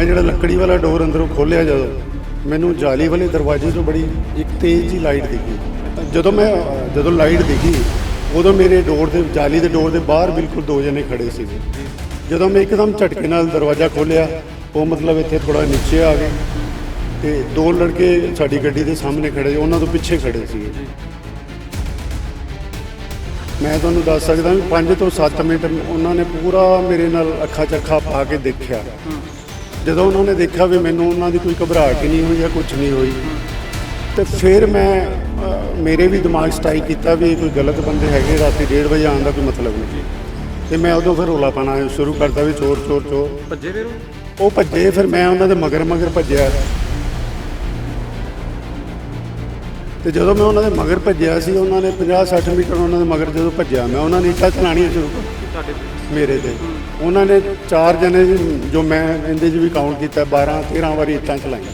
ਮੈਂ ਜਿਹੜਾ ਲੱਕੜੀ ਵਾਲਾ ਡੋਰ ਅੰਦਰੋਂ ਖੋਲ੍ਹਿਆ ਜਦੋਂ, ਮੈਨੂੰ ਜਾਲੀ ਵਾਲੇ ਦਰਵਾਜ਼ੇ ਤੋਂ ਬੜੀ ਇੱਕ ਤੇਜ਼ ਜੀ ਲਾਈਟ ਦਿਖੀ। ਜਦੋਂ ਮੈਂ, ਜਦੋਂ ਲਾਈਟ ਦਿਖੀ, ਉਦੋਂ ਮੇਰੇ ਡੋਰ ਦੇ, ਜਾਲੀ ਦੇ ਡੋਰ ਦੇ ਬਾਹਰ ਬਿਲਕੁਲ ਦੋ ਜਣੇ ਖੜੇ ਸੀਗੇ। ਜਦੋਂ ਮੈਂ ਇੱਕਦਮ ਝਟਕੇ ਨਾਲ ਦਰਵਾਜ਼ਾ ਖੋਲ੍ਹਿਆ, ਉਹ ਮਤਲਬ ਇੱਥੇ ਥੋੜਾ ਨੀਚੇ ਆ ਗਏ ਤੇ ਦੋ ਲੜਕੇ ਸਾਡੀ ਗੱਡੀ ਦੇ ਸਾਹਮਣੇ ਖੜੇ, ਉਹਨਾਂ ਤੋਂ ਪਿੱਛੇ ਖੜੇ ਸੀਗੇ। ਮੈਂ ਤੁਹਾਨੂੰ ਦੱਸ ਸਕਦਾ ਵੀ 5 ਤੋਂ 7 ਮਿੰਟ ਉਹਨਾਂ ਨੇ ਪੂਰਾ ਮੇਰੇ ਨਾਲ ਅੱਖਾਂ ਚੱਖਾ ਪਾ ਕੇ ਦੇਖਿਆ। ਜਦੋਂ ਉਹਨਾਂ ਨੇ ਦੇਖਿਆ ਵੀ ਮੈਨੂੰ ਉਹਨਾਂ ਦੀ ਕੋਈ ਘਬਰਾਹਟ ਨਹੀਂ ਹੋਈ ਜਾਂ ਕੁਝ ਨਹੀਂ ਹੋਈ ਤੇ ਫਿਰ ਮੈਂ ਅ, ਮੇਰੇ ਵੀ ਦਿਮਾਗ ਸਟ੍ਰਾਈਕ ਕੀਤਾ ਵੀ ਇਹ ਕੋਈ ਗਲਤ ਬੰਦੇ ਹੈਗੇ ਰਾਤੀ 1:30 ਵਜੇ ਆਉਣ ਦਾ ਕੋਈ ਮਤਲਬ ਨਹੀਂ। ਤੇ ਮੈਂ ਉਦੋਂ ਫਿਰ ਰੋਲਾ ਪਾਣਾ ਸ਼ੁਰੂ ਕਰਤਾ ਵੀ ਚੋਰ ਚੋਰ ਚੋਰ। ਭੱਜੇ ਫਿਰ ਉਹ? ਉਹ ਭੱਜੇ ਫਿਰ ਮੈਂ ਉਹਨਾਂ ਦੇ ਮਗਰ ਮਗਰ ਭੱਜਿਆ। ਤੇ ਜਦੋਂ ਮੈਂ ਉਹਨਾਂ ਦੇ ਮਗਰ ਭੱਜਿਆ ਸੀ ਉਹਨਾਂ ਨੇ 50 60 ਮੀਟਰ ਉਹਨਾਂ ਦੇ ਮਗਰ ਜਦੋਂ ਭੱਜਿਆ ਮੈਂ ਉਹਨਾਂ ਨੇ ਇੱਟਾਂ ਚਲਾਣੀਆਂ ਸ਼ੁਰੂ ਕਰ ਤੁਹਾਡੇ ਤੇ? ਮੇਰੇ ਤੇ। ਉਹਨਾਂ ਨੇ ਚਾਰ ਜਣੇ ਜੋ ਮੈਂ ਇਹਦੇ 'ਚ ਵੀ ਕਾਊਂਟ ਕੀਤਾ 12 13 ਵਾਰੀ ਇੱਟਾਂ ਚਲਾਈਆਂ।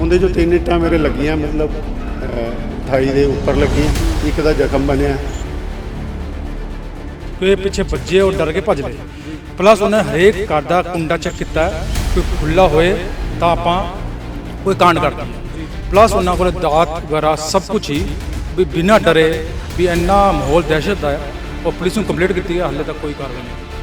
ਉਹਦੇ 'ਚੋਂ ਤਿੰਨ ਇੱਟਾਂ ਮੇਰੇ ਲੱਗੀਆਂ ਮਤਲਬ ਅਹ, ਥਾਈ ਦੇ ਉੱਪਰ ਲੱਗੀ ਇੱਕ ਦਾ ਜ਼ਖਮ ਬਣਿਆ। ਕਿ ਪਿੱਛੇ ਭੱਜੇ ਉਹ ਡਰ ਕੇ ਭੱਜ ਲਏ। ਪਲੱਸ ਉਹਨੇ ਹਰੇਕ ਘਰ ਦਾ ਕੁੰਡਾ ਚੈੱਕ ਕੀਤਾ ਕੋਈ ਖੁੱਲਾ ਹੋਏ ਤਾਂ ਆਪਾਂ ਕੋਈ ਕਾਂਡ ਕਰ ਦਈਏ ਪਲੱਸ ਉਹਨਾਂ ਕੋਲ ਦਾਤ ਵਗੈਰਾ ਸਭ ਕੁਝ ਹੀ ਵੀ ਬਿਨਾਂ ਡਰੇ ਵੀ ਇੰਨਾ ਮਾਹੌਲ ਦਹਿਸ਼ਤ ਦਾ ਹੈ ਉਹ ਪੁਲਿਸ ਨੂੰ ਕੰਪਲੀਟ ਕੀਤੀ ਹੈ ਹਾਲੇ ਤੱਕ ਕੋਈ ਕਾਰਵਾਈ ਨਹੀਂ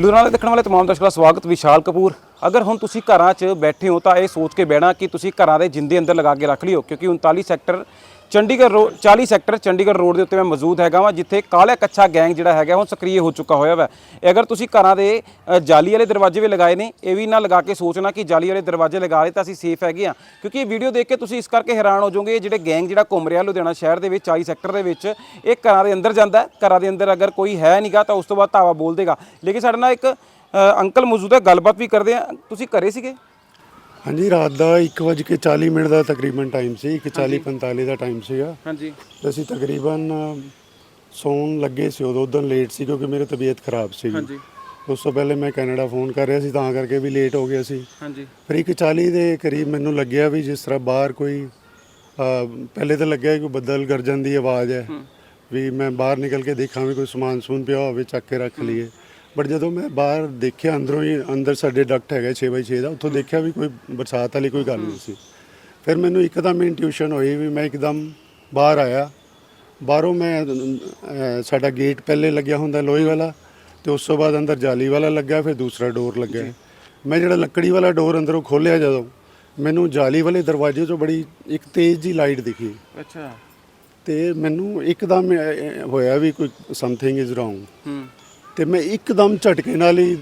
ਲੁਧਿਆਣਾ ਦੇਖਣ ਵਾਲੇ ਤਮਾਮ ਦਰਸ਼ਕਾਂ ਦਾ ਸਵਾਗਤ, ਵਿਸ਼ਾਲ ਕਪੂਰ। ਅਗਰ ਹੁਣ ਤੁਸੀਂ ਘਰਾਂ 'ਚ ਬੈਠੇ ਹੋ ਤਾਂ ਇਹ ਸੋਚ ਕੇ ਬਹਿਣਾ ਕਿ ਤੁਸੀਂ ਘਰਾਂ ਦੇ ਜਿੰਦੇ ਅੰਦਰ ਲਗਾ ਕੇ ਰੱਖ ਲਿਓ, ਕਿਉਂਕਿ 39 sector Chandigarh road 40 sector Chandigarh road ਦੇ ਉੱਤੇ ਮੈਂ ਮੌਜੂਦ ਹੈਗਾ ਵਾਂ ਜਿੱਥੇ ਕਾਲਾ ਕੱਚਾ ਗੈਂਗ ਜਿਹੜਾ ਹੈਗਾ ਹੁਣ ਸਕਰੀਏ ਹੋ ਚੁੱਕਾ ਹੋਇਆ ਵਾ। ਅਗਰ ਤੁਸੀਂ ਘਰਾਂ ਦੇ ਅ, ਜਾਲੀ ਵਾਲੇ ਦਰਵਾਜ਼ੇ ਵੀ ਲਗਾਏ ਨੇ ਇਹ ਵੀ ਨਾ ਲਗਾ ਕੇ ਸੋਚਣਾ ਕਿ ਜਾਲੀ ਵਾਲੇ ਦਰਵਾਜ਼ੇ ਲਗਾ ਲਏ ਤਾਂ ਅਸੀਂ ਸੇਫ ਹੈਗੇ ਆ ਕਿਉਂਕਿ ਇਹ ਵੀਡੀਓ ਦੇਖ ਕੇ ਤੁਸੀਂ ਇਸ ਕਰਕੇ ਹੈਰਾਨ ਹੋ ਜਾਓਗੇ ਇਹ ਜਿਹੜੇ ਗੈਂਗ ਜਿਹੜਾ ਘੁੰਮ ਰਿਹਾ ਲੁਧਿਆਣਾ ਸ਼ਹਿਰ ਦੇ ਵਿੱਚ 40 ਸੈਕਟਰ ਦੇ ਵਿੱਚ ਇਹ ਘਰਾਂ ਦੇ ਅੰਦਰ ਜਾਂਦਾ ਹੈ। ਘਰਾਂ ਦੇ ਅੰਦਰ ਅਗਰ ਕੋਈ ਹੈ ਨਹੀਂਗਾ ਤਾਂ ਉਸ ਤੋਂ ਬਾਅਦ ਧਾਵਾ ਬੋਲ ਦੇਗਾ। ਲੇਕਿਨ ਸਾਡੇ ਨਾਲ ਇੱਕ ਅ, ਅੰਕਲ ਮੌਜੂਦ ਹੈ ਗੱਲਬਾਤ ਵੀ ਕਰਦੇ ਆ। ਤੁਸੀਂ ਘਰੇ ਸੀਗੇ? ਹਾਂਜੀ ਰਾਤ ਦਾ 1:40 ਮਿੰਟ ਦਾ ਤਕਰੀਬਨ ਟਾਈਮ ਸੀ 1:40-45 ਦਾ ਟਾਈਮ ਸੀਗਾ। ਹਾਂਜੀ। ਅਸੀਂ ਤਕਰੀਬਨ ਸੌਣ ਲੱਗੇ ਸੀ ਉਦੋਂ ਉਦੋਂ ਲੇਟ ਸੀ ਕਿਉਂਕਿ ਮੇਰੀ ਤਬੀਅਤ ਖਰਾਬ ਸੀ ਹਾਂਜੀ। ਉਸ ਤੋਂ ਪਹਿਲੇ ਮੈਂ ਕੈਨੇਡਾ ਫੋਨ ਕਰ ਰਿਹਾ ਸੀ ਤਾਂ ਕਰਕੇ ਵੀ ਲੇਟ ਹੋ ਗਿਆ ਸੀ। ਹਾਂਜੀ। ਫਿਰ ਇੱਕ 40 ਦੇ ਕਰੀਬ ਮੈਨੂੰ ਲੱਗਿਆ ਵੀ ਜਿਸ ਤਰ੍ਹਾਂ ਬਾਹਰ ਕੋਈ ਪਹਿਲੇ ਤਾਂ ਲੱਗਿਆ ਕਿ ਬੱਦਲ ਗਰਜਣ ਦੀ ਆਵਾਜ਼ ਹੈ ਵੀ ਮੈਂ ਬਾਹਰ ਨਿਕਲ ਕੇ ਦੇਖਾਂ ਵੀ ਕੋਈ ਸਮਾਨ ਸਮੂਨ ਪਿਆ ਹੋਵੇ ਚੱਕ ਕੇ ਰੱਖ ਲਈਏ। ਬਟ ਜਦੋਂ ਮੈਂ ਬਾਹਰ ਦੇਖਿਆ ਅੰਦਰੋਂ ਹੀ ਅੰਦਰ ਸਾਡੇ ਡਕਟ ਹੈਗਾ 6x6 ਦਾ ਉੱਥੋਂ ਦੇਖਿਆ ਵੀ ਕੋਈ ਬਰਸਾਤ ਵਾਲੀ ਕੋਈ ਗੱਲ ਨਹੀਂ ਸੀ। ਫਿਰ ਮੈਨੂੰ ਇੱਕਦਮ ਇੰਟਿਊਸ਼ਨ ਹੋਈ ਵੀ ਮੈਂ ਇੱਕਦਮ ਬਾਹਰ ਆਇਆ। ਬਾਹਰੋਂ ਮੈਂ ਸਾਡਾ ਗੇਟ ਪਹਿਲੇ ਲੱਗਿਆ ਹੁੰਦਾ ਲੋਹੇ ਵਾਲਾ ਤੇ ਉਸ ਤੋਂ ਬਾਅਦ ਅੰਦਰ ਜਾਲੀ ਵਾਲਾ ਲੱਗਾ ਫਿਰ ਦੂਸਰਾ ਡੋਰ ਲੱਗਾ ਮੈਂ ਜਿਹੜਾ ਲੱਕੜੀ ਵਾਲਾ ਡੋਰ ਅੰਦਰੋਂ ਖੋਲ੍ਹਿਆ ਜਦੋਂ ਮੈਨੂੰ ਜਾਲੀ ਵਾਲੇ ਦਰਵਾਜ਼ੇ ਤੋਂ ਬੜੀ ਇੱਕ ਤੇਜ਼ ਜੀ ਲਾਈਟ ਦਿਖੀ। ਅੱਛਾ। ਤੇ ਮੈਨੂੰ ਇੱਕਦਮ ਹੋਇਆ ਵੀ ਕੋਈ ਸਮਥਿੰਗ ਇਜ਼ ਰੋਂਗ ਹੂੰ। ਤੇ ਮੈਂ ਇੱਕਦਮ ਝਟਕੇ ਨਾਲ ਹੀ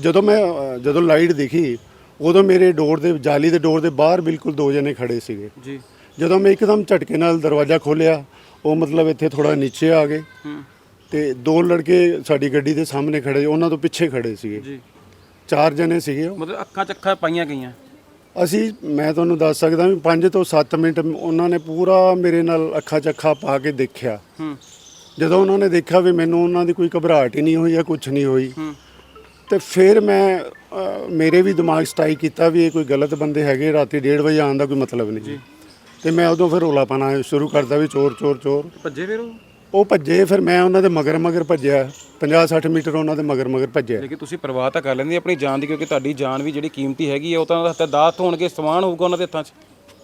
ਜਦੋਂ ਮੈਂ ਜਦੋਂ ਲਾਈਟ ਦਿਖੀ ਉਦੋਂ ਮੇਰੇ ਡੋਰ ਦੇ ਜਾਲੀ ਦੇ ਡੋਰ ਦੇ ਬਾਹਰ ਬਿਲਕੁਲ ਦੋ ਜਣੇ ਖੜੇ ਸੀਗੇ। ਜੀ। ਜਦੋਂ ਮੈਂ ਇੱਕਦਮ ਝਟਕੇ ਨਾਲ ਦਰਵਾਜ਼ਾ ਖੋਲ੍ਹਿਆ ਉਹ ਮਤਲਬ ਇੱਥੇ ਥੋੜਾ ਨੀਚੇ ਆ ਗਏ। ਤੇ ਦੋ ਲੜਕੇ ਸਾਡੀ ਗੱਡੀ ਦੇ ਸਾਹਮਣੇ ਖੜੇ ਉਹਨਾਂ ਤੋਂ ਪਿੱਛੇ ਖੜੇ ਸੀਗੇ। ਜੀ। ਚਾਰ ਜਣੇ ਸੀਗੇ। ਮਤਲਬ ਅੱਖਾਂ ਚੱਖਾਂ ਪਾਈਆਂ ਗਈਆਂ? ਅਸੀਂ ਮੈਂ ਤੁਹਾਨੂੰ ਦੱਸ ਸਕਦਾ ਵੀ 5 ਤੋਂ 7 ਮਿੰਟ ਉਹਨਾਂ ਨੇ ਪੂਰਾ ਮੇਰੇ ਨਾਲ ਅੱਖਾਂ 'ਚ ਅੱਖਾਂ ਪਾ ਕੇ ਦੇਖਿਆ। ਹੂੰ। ਜਦੋਂ ਉਹਨਾਂ ਨੇ ਦੇਖਿਆ ਵੀ ਮੈਨੂੰ ਉਹਨਾਂ ਦੀ ਕੋਈ ਘਬਰਾਹਟ ਹੀ ਨਹੀਂ ਹੋਈ ਜਾਂ ਕੁਝ ਨਹੀਂ ਹੋਈ ਤੇ ਫਿਰ ਮੈਂ ਅ, ਮੇਰੇ ਵੀ ਦਿਮਾਗ ਸਟ੍ਰਾਈਕ ਕੀਤਾ ਵੀ ਇਹ ਕੋਈ ਗਲਤ ਬੰਦੇ ਹੈਗੇ ਰਾਤੀ 1:30 ਵਜੇ ਆਉਣ ਦਾ ਕੋਈ ਮਤਲਬ ਨਹੀਂ ਤੇ ਮੈਂ ਉਦੋਂ ਫਿਰ ਰੋਲਾ ਪਾਣਾ ਸ਼ੁਰੂ ਕਰਤਾ ਵੀ ਚੋਰ ਚੋਰ ਚੋਰ। ਭੱਜੇ ਫਿਰ ਉਹ? ਉਹ ਭੱਜੇ ਫਿਰ ਮੈਂ ਉਹਨਾਂ ਦੇ ਮਗਰ ਮਗਰ ਭੱਜਿਆ। 50 60 ਮੀਟਰ ਉਹਨਾਂ ਦੇ ਮਗਰ ਮਗਰ ਭੱਜਿਆ। ਲੇਕਿਨ ਤੁਸੀਂ ਪਰਵਾਹ ਤਾਂ ਕਰ ਲੈਂਦੇ ਆਪਣੀ ਜਾਨ ਦੀ ਕਿਉਂਕਿ ਤੁਹਾਡੀ ਜਾਨ ਵੀ ਜਿਹੜੀ ਕੀਮਤੀ ਹੈਗੀ ਹੈ ਉਹ ਤਾਂ ਹੱਥ ਦਾਤ ਹੋਣਗੇ ਸਮਾਨ ਹੋਊਗਾ ਉਹਨਾਂ ਦੇ ਹੱਥਾਂ 'ਚ।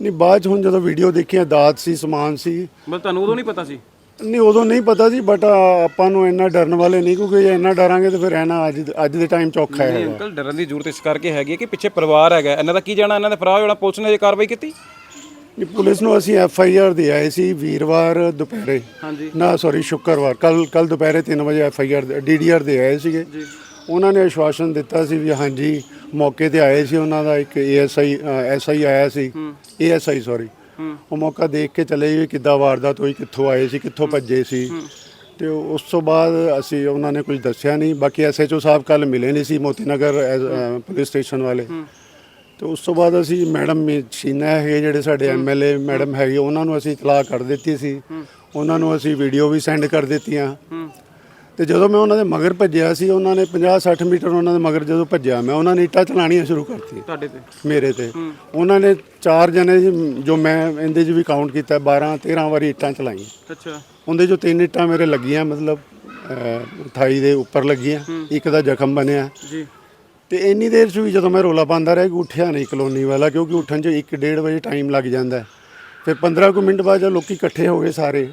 ਨਹੀਂ ਬਾਅਦ 'ਚ ਹੁਣ ਜਦੋਂ ਵੀਡੀਓ ਦੇਖੀਆਂ ਦਾਤ ਸੀ ਸਮਾਨ ਸੀ। ਮਤਲਬ ਤੁਹਾਨੂੰ ਉਦੋਂ ਨਹੀਂ ਪਤਾ ਸੀ? ਨਹੀਂ ਉਦੋਂ ਨਹੀਂ ਪਤਾ ਸੀ ਬਟ ਆਪਾਂ ਨੂੰ ਇੰਨਾ ਡਰਨ ਵਾਲੇ ਨਹੀਂ ਕਿਉਂਕਿ ਜੇ ਇੰਨਾ ਡਰਾਂਗੇ ਤਾਂ ਫਿਰ ਰਹਿਣਾ ਅੱਜ ਅੱਜ ਦੇ ਟਾਈਮ 'ਚ ਔਖਾ ਨਹੀਂ ਹੈ ਅੰਕਲ ਡਰਨ ਦੀ ਜ਼ਰੂਰਤ ਇਸ ਕਰਕੇ ਹੈਗੀ ਹੈ ਕਿ ਪਿੱਛੇ ਪਰਿਵਾਰ ਹੈਗਾ ਇਹਨਾਂ ਦਾ ਕੀ ਜਾਣਾ ਇਹਨਾਂ ਦੇ ਫਰਾਹ ਹੋਣਾ ਪੁਲਿਸ ਨੇ ਇਹ ਕਾਰਵਾਈ ਕੀਤੀ? ਨਹੀਂ ਪੁਲਿਸ ਨੂੰ ਅਸੀਂ ਐਫ ਆਈ ਆਰ ਦੇ ਆਏ ਸੀ ਵੀਰਵਾਰ ਦੁਪਹਿਰੇ। ਹਾਂਜੀ। ਨਾ ਸੌਰੀ ਸ਼ੁੱਕਰਵਾਰ। ਕੱਲ ਕੱਲ ਦੁਪਹਿਰੇ 3 ਵਜੇ F I R D D R ਦੇ ਆਏ ਸੀਗੇ। ਜੀ। ਉਹਨਾਂ ਨੇ ਆਸ਼ਵਾਸਨ ਦਿੱਤਾ ਸੀ ਵੀ ਹਾਂਜੀ ਮੌਕੇ ਤੇ ਆਏ ਸੀ ਉਹਨਾਂ ਦਾ ਇੱਕ ਏਐਸਆਈ ਐਸਆਈ ਆਇਆ ਸੀ। ਏਐਸਆਈ ਸੌਰੀ ਹੂੰ ਉਹ ਮੌਕਾ ਦੇਖ ਕੇ ਚਲੇ ਗਏ ਕਿੱਦਾਂ ਵਾਰਦਾਤ ਹੋਈ ਕਿੱਥੋਂ ਆਏ ਸੀ ਕਿੱਥੋਂ ਭੱਜੇ ਸੀ। ਤੇ ਉਸ ਤੋਂ ਬਾਅਦ ਅਸੀਂ ਉਹਨਾਂ ਨੇ ਕੁਝ ਦੱਸਿਆ ਨਹੀਂ। ਬਾਕੀ ਐਸਐਚਓ ਸਾਹਿਬ ਕੱਲ ਮਿਲੇ ਨਹੀਂ ਸੀ ਮੋਤੀ ਨਗਰ ਪੁਲਿਸ ਸਟੇਸ਼ਨ ਵਾਲੇ। ਤੇ ਉਸ ਤੋਂ ਬਾਅਦ ਅਸੀਂ ਮੈਡਮ ਸ਼ੀਨਾ ਹੈਗੇ ਜਿਹੜੇ ਸਾਡੇ ਐਮਐਲਏ ਮੈਡਮ ਹੈਗੇ ਉਹਨਾਂ ਨੂੰ ਅਸੀਂ ਇਤਲਾਹ ਕਰ ਦਿੱਤੀ ਸੀ। ਉਹਨਾਂ ਨੂੰ ਅਸੀਂ ਵੀਡੀਓ ਵੀ ਸੈਂਡ ਕਰ ਦਿੱਤੀਆਂ। ਤੇ ਜਦੋਂ ਮੈਂ ਉਹਨਾਂ ਦੇ ਮਗਰ ਭੱਜਿਆ ਸੀ ਉਹਨਾਂ ਨੇ 50 60 ਮੀਟਰ ਉਹਨਾਂ ਦੇ ਮਗਰ ਜਦੋਂ ਭੱਜਿਆ ਮੈਂ ਉਹਨਾਂ ਨੇ ਇੱਟਾਂ ਚਲਾਣੀਆਂ ਸ਼ੁਰੂ ਕਰਤੀ ਤੁਹਾਡੇ ਤੇ? ਮੇਰੇ ਤੇ। ਉਹਨਾਂ ਨੇ ਚਾਰ ਜਣੇ ਜੋ ਮੈਂ ਇਹਦੇ 'ਚ ਵੀ ਕਾਊਂਟ ਕੀਤਾ 12 13 ਵਾਰੀ ਇੱਟਾਂ ਚਲਾਈਆਂ। ਅੱਛਾ। ਉਹਦੇ 'ਚੋਂ ਤਿੰਨ ਇੱਟਾਂ ਮੇਰੇ ਲੱਗੀਆਂ ਮਤਲਬ ਥਾਈ ਦੇ ਉੱਪਰ ਲੱਗੀਆਂ। ਇੱਕ ਦਾ ਜ਼ਖਮ ਬਣਿਆ। ਜੀ। ਤੇ ਇੰਨੀ ਦੇਰ 'ਚ ਵੀ ਜਦੋਂ ਮੈਂ ਰੋਲਾ ਪਾਉਂਦਾ ਰਿਹਾ ਕਿ ਉੱਠਿਆ ਨਹੀਂ ਕਲੋਨੀ ਵਾਲਾ ਕਿਉਂਕਿ ਉੱਠਣ 'ਚ 1:30 ਵਜੇ ਟਾਈਮ ਲੱਗ ਜਾਂਦਾ। ਹੈ। ਫਿਰ 15 ਕੁ ਮਿੰਟ ਬਾਅਦ ਜਦੋਂ ਲੋਕੀ ਇਕੱਠੇ ਹੋ ਗਏ ਸਾਰੇ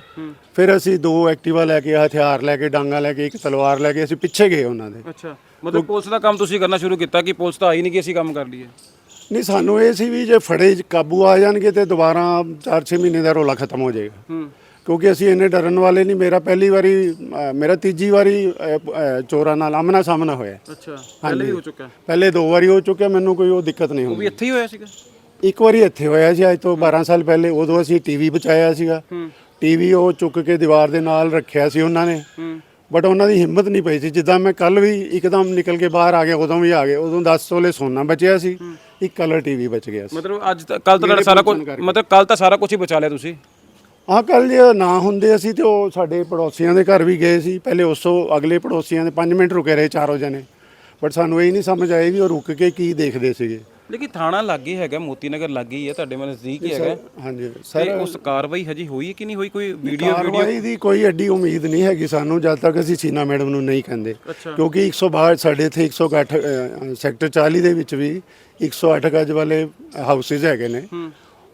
ਫਿਰ ਅਸੀਂ ਦੋ ਐਕਟਿਵਾ ਲੈ ਕੇ ਹਥਿਆਰ ਲੈ ਕੇ ਡਾਂਗਾ ਲੈ ਕੇ ਇੱਕ ਤਲਵਾਰ ਲੈ ਕੇ ਅਸੀਂ ਪਿੱਛੇ ਗਏ ਉਹਨਾਂ ਦੇ। ਅੱਛਾ ਮਤਲਬ ਪੁਲਿਸ ਦਾ ਕੰਮ ਤੁਸੀਂ ਕਰਨਾ ਸ਼ੁਰੂ ਕੀਤਾ ਕਿ ਪੁਲਿਸ ਤਾਂ ਆਈ ਨਹੀਂ ਕਿ ਅਸੀਂ ਕੰਮ ਕਰ ਲਈਏ? ਨਹੀਂ ਸਾਨੂੰ ਇਹ ਸੀ ਵੀ ਜੇ ਫੜੇ ਕਾਬੂ ਆ ਜਾਣਗੇ ਤੇ ਦੁਬਾਰਾ 4-6 ਮਹੀਨੇ ਦਾ ਰੋਲਾ ਖਤਮ ਹੋ ਜਾਏਗਾ। ਹੂੰ। ਕਿਉਂਕਿ ਅਸੀਂ ਇੰਨੇ ਡਰਨ ਵਾਲੇ ਨਹੀਂ ਮੇਰਾ ਪਹਿਲੀ ਵਾਰੀ ਮੇਰਾ ਤੀਜੀ ਵਾਰੀ ਚੋਰਾਂ ਨਾਲ ਆਮਨਾ ਸਾਹਮਣਾ ਹੋਇਆ। ਅੱਛਾ ਪਹਿਲੇ ਵੀ ਹੋ ਚੁੱਕਾ। ਪਹਿਲੇ ਦੋ ਵਾਰੀ ਹੋ ਚੁੱਕਿਆ ਮੈਨੂੰ ਕੋਈ ਉਹ ਦਿੱਕਤ ਨਹੀਂ ਉਹ ਵੀ ਇੱਥੇ ਹੀ ਹੋਇਆ ਸੀਗਾ? ਇੱਕ ਵਾਰੀ ਇੱਥੇ ਹੋਇਆ ਸੀ ਅੱਜ ਤੋਂ 12 ਸਾਲ ਪਹਿਲੇ ਉਦੋਂ ਅਸੀਂ ਟੀਵੀ ਬਚਾਇਆ ਸੀਗਾ। ਟੀਵੀ ਉਹ ਚੁੱਕ ਕੇ ਦੀਵਾਰ ਦੇ ਨਾਲ ਰੱਖਿਆ ਸੀ ਉਹਨਾਂ ਨੇ। ਬਟ ਉਹਨਾਂ ਦੀ ਹਿੰਮਤ ਨਹੀਂ ਪਈ ਸੀ। ਜਿੱਦਾਂ ਮੈਂ ਕੱਲ ਵੀ ਇੱਕਦਮ ਨਿਕਲ ਕੇ ਬਾਹਰ ਆ ਗਿਆ ਉਦੋਂ ਵੀ ਆ ਗਏ। ਉਦੋਂ 10 ਤੋਲੇ ਸੋਨਾ ਬਚਿਆ ਸੀ। ਇੱਕ ਕਲਰ ਟੀਵੀ ਬਚ ਗਿਆ ਸੀ। ਮਤਲਬ ਅੱਜ ਕੱਲ ਤਾਂ ਤੁਹਾਡਾ ਸਾਰਾ ਕੁਝ ਮਤਲਬ ਕੱਲ ਤਾਂ ਸਾਰਾ ਕੁਝ ਹੀ ਬਚਾ ਲਿਆ ਤੁਸੀਂ? ਆਹ ਕੱਲ ਜੇ ਨਾ ਹੁੰਦੇ ਅਸੀਂ ਤੇ ਉਹ ਸਾਡੇ ਪੜੋਸੀਆਂ ਦੇ ਘਰ ਵੀ ਗਏ ਸੀ। ਪਹਿਲੇ ਉਸ ਤੋਂ ਅਗਲੇ ਪੜੋਸੀਆਂ ਦੇ 5 ਮਿੰਟ ਰੁਕੇ ਰਹੇ ਚਾਰੋਂ ਜਣੇ। ਬਟ ਸਾਨੂੰ ਇਹ ਨਹੀਂ ਸਮਝ ਆਈ ਵੀ ਉਹ ਰੁਕ ਕੇ ਕੀ ਦੇਖਦੇ ਸੀਗੇ। ਲੇਕਿਨ ਥਾਣਾ ਲੱਗੇ ਹੈਗਾ ਮੋਤੀ ਨਗਰ ਲੱਗੇ ਹੀ ਹੈ ਤੁਹਾਡੇ ਮਨ ਨਜ਼ਦੀਕ ਹੀ ਹੈਗਾ। ਹਾਂਜੀ ਤੇ ਸਰ ਉਸ ਕਾਰਵਾਈ ਹਜੇ ਹੋਈ ਹੈ ਕਿ ਨਹੀਂ ਹੋਈ? ਕੋਈ ਵੀਡੀਓ ਕਾਰਵਾਈ ਦੀ ਕੋਈ ਐਡੀ ਉਮੀਦ ਨਹੀਂ ਹੈਗੀ ਸਾਨੂੰ ਜਦ ਤੱਕ ਅਸੀਂ ਸੀਨਾ ਮੈਡਮ ਨੂੰ ਨਹੀਂ ਕਹਿੰਦੇ। ਕਿਉਂਕਿ 162 ਸਾਡੇ ਇੱਥੇ 108 ਅ, ਸੈਕਟਰ 40 ਦੇ ਵਿੱਚ ਵੀ 108 ਗਜ ਵਾਲੇ ਹਾਊਸਿਸ ਹੈਗੇ ਨੇ।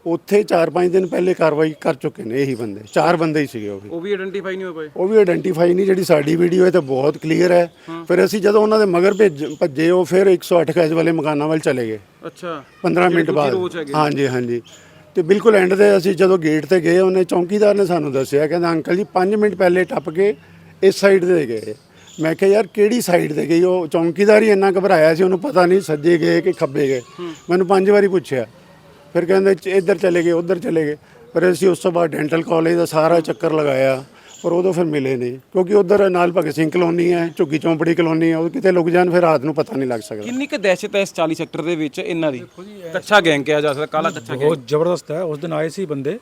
ਉੱਥੇ 4-5 ਦਿਨ ਪਹਿਲੇ ਕਾਰਵਾਈ ਕਰ ਚੁੱਕੇ ਨੇ ਇਹੀ ਬੰਦੇ ਚਾਰ ਬੰਦੇ ਹੀ ਸੀਗੇ ਉਹ ਵੀ। ਉਹ ਵੀ ਆਇਡੈਂਟੀਫਾਈ ਨਹੀਂ ਹੋ ਪਾਏ ਉਹ ਵੀ ਆਇਡੈਂਟੀਫਾਈ ਨਹੀਂ ਜਿਹੜੀ ਸਾਡੀ ਵੀਡੀਓ ਹੈ ਤਾਂ ਬਹੁਤ ਕਲੀਅਰ ਹੈ। ਫਿਰ ਅਸੀਂ ਜਦੋਂ ਉਹਨਾਂ ਦੇ ਮਗਰ ਭੇਜ ਭੱਜੇ ਉਹ ਫਿਰ 108 ਗਜ ਵਾਲੇ ਮਕਾਨਾਂ ਵੱਲ ਚਲੇ ਗਏ। ਅੱਛਾ। 15 ਮਿੰਟ ਬਾਅਦ। ਹਾਂਜੀ ਹਾਂਜੀ। ਤੇ ਬਿਲਕੁਲ ਐਂਡ ਤੇ ਅਸੀਂ ਜਦੋਂ ਗੇਟ ਤੇ ਗਏ ਉਹਨੇ ਚੌਂਕੀਦਾਰ ਨੇ ਸਾਨੂੰ ਦੱਸਿਆ ਕਹਿੰਦਾ ਅੰਕਲ ਜੀ 5 ਮਿੰਟ ਪਹਿਲੇ ਟੱਪ ਕੇ ਇਸ ਸਾਈਡ ਤੇ ਗਏ। ਮੈਂ ਕਿਹਾ ਯਾਰ ਕਿਹੜੀ ਸਾਈਡ ਤੇ ਗਈ ਉਹ ਚੌਂਕੀਦਾਰ ਹੀ ਇੰਨਾ ਘਬਰਾਇਆ ਸੀ ਉਹਨੂੰ ਪਤਾ ਨਹੀਂ ਸੱਜੇ ਗਏ ਕਿ ਖੱਬੇ ਗਏ। ਮੈਨੂੰ ਪੰਜ ਵਾਰੀ ਪੁੱਛਿਆ। ਫਿਰ ਕਹਿੰਦੇ ਇੱਧਰ ਚਲੇ ਗਏ, ਉੱਧਰ ਚਲੇ ਗਏ। ਫਿਰ ਅਸੀਂ ਉਸ ਤੋਂ ਬਾਅਦ ਡੈਂਟਲ ਕਾਲਜ ਦਾ ਸਾਰਾ ਚੱਕਰ ਲਗਾਇਆ। ਪਰ ਉਦੋਂ ਫਿਰ ਮਿਲੇ ਨਹੀਂ। ਕਿਉਂਕਿ ਉਧਰ ਨਾਲ ਭਗਤ ਸਿੰਘ ਕਲੋਨੀ ਹੈ ਝੁੱਗੀ ਚੌਂਪੜੀ ਕਲੋਨੀ ਹੈ ਉਹ ਕਿਤੇ ਲੁਕ ਜਾਣ ਫਿਰ ਰਾਤ ਨੂੰ ਪਤਾ ਨਹੀਂ ਲੱਗ ਸਕਦਾ। ਕਿੰਨੀ ਕੁ ਦਹਿਸ਼ਤ ਹੈ ਇਸ 40 ਸੈਕਟਰ ਦੇ ਵਿੱਚ ਇਹਨਾਂ ਦੀ? ਕੱਚਾ ਗੈਂਗ ਕਿਹਾ ਜਾ ਸਕਦਾ ਕਾਲਾ ਕੱਚਾ ਗੈਂਗ। ਬਹੁਤ ਜ਼ਬਰਦਸਤ ਹੈ। ਉਸ ਦਿਨ ਆਏ ਸੀ ਬੰਦੇ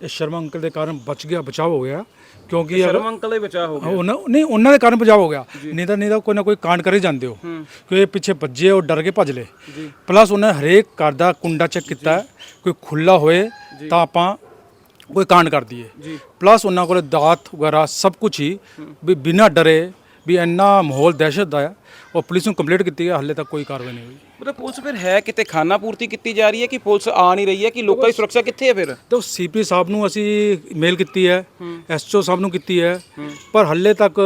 ਤੇ ਸ਼ਰਮਾ ਅੰਕਲ ਦੇ ਕਾਰਨ ਬਚ ਗਿਆ ਬਚਾਅ ਹੋ ਗਿਆ। ਕਿਉਂਕਿ ਸ਼ਰਮ ਅੰਕਲ ਦੇ ਬਚਾ ਹੋ ਗਿਆ। ਨਹੀਂ ਉਹਨਾਂ ਦੇ ਕਾਰਨ ਬਚਾਅ ਹੋ ਗਿਆ। ਨਹੀਂ ਤਾਂ ਨਹੀਂ ਤਾਂ ਕੋਈ ਨਾ ਕੋਈ ਕਾਂਡ ਕਰ ਹੀ ਜਾਂਦੇ ਹੋ। ਕਿਉਂਕਿ ਇਹ ਪਿੱਛੇ ਭੱਜੇ ਉਹ ਡਰ ਕੇ ਭੱਜ ਲਏ। ਪਲੱਸ ਉਹਨੇ ਹਰੇਕ ਘਰ ਦਾ ਕੁੰਡਾ ਚੈੱਕ ਕੀਤਾ। ਕੋਈ ਖੁੱਲਾ ਹੋਏ ਤਾਂ ਆਪਾਂ ਕੋਈ ਕਾਂਡ ਕਰ ਦਈਏ। ਪਲੱਸ ਉਹਨਾਂ ਕੋਲ ਦਾਤ ਵਗੈਰਾ ਸਭ ਕੁਝ ਹੀ ਵੀ ਬਿਨਾਂ ਡਰੇ ਵੀ ਇੰਨਾ ਮਾਹੌਲ ਦਹਿਸ਼ਤ ਦਾ ਹੈ ਉਹ ਪੁਲਿਸ ਨੂੰ ਕੰਪਲੀਟ ਕੀਤੀ ਹੈ ਹਾਲੇ ਤੱਕ ਕੋਈ ਕਾਰਵਾਈ ਨਹੀਂ ਹੋਈ। ਮਤਲਬ ਪੁਲਿਸ ਫਿਰ ਹੈ ਕਿਤੇ ਖਾਨਾ ਪੂਰਤੀ ਕੀਤੀ ਜਾ ਰਹੀ ਹੈ ਕਿ ਪੁਲਿਸ ਆ ਨਹੀਂ ਰਹੀ ਹੈ ਕਿ ਲੋਕਾਂ ਦੀ ਸੁਰੱਖਿਆ ਕਿੱਥੇ ਹੈ ਫਿਰ? ਤੇ ਸੀਪੀ ਸਾਹਿਬ ਨੂੰ ਅਸੀਂ ਮੇਲ ਕੀਤੀ ਹੈ ਐਸਓ ਸਾਹਿਬ ਨੂੰ ਕੀਤੀ ਹੈ ਪਰ ਹੱਲੇ ਤੱਕ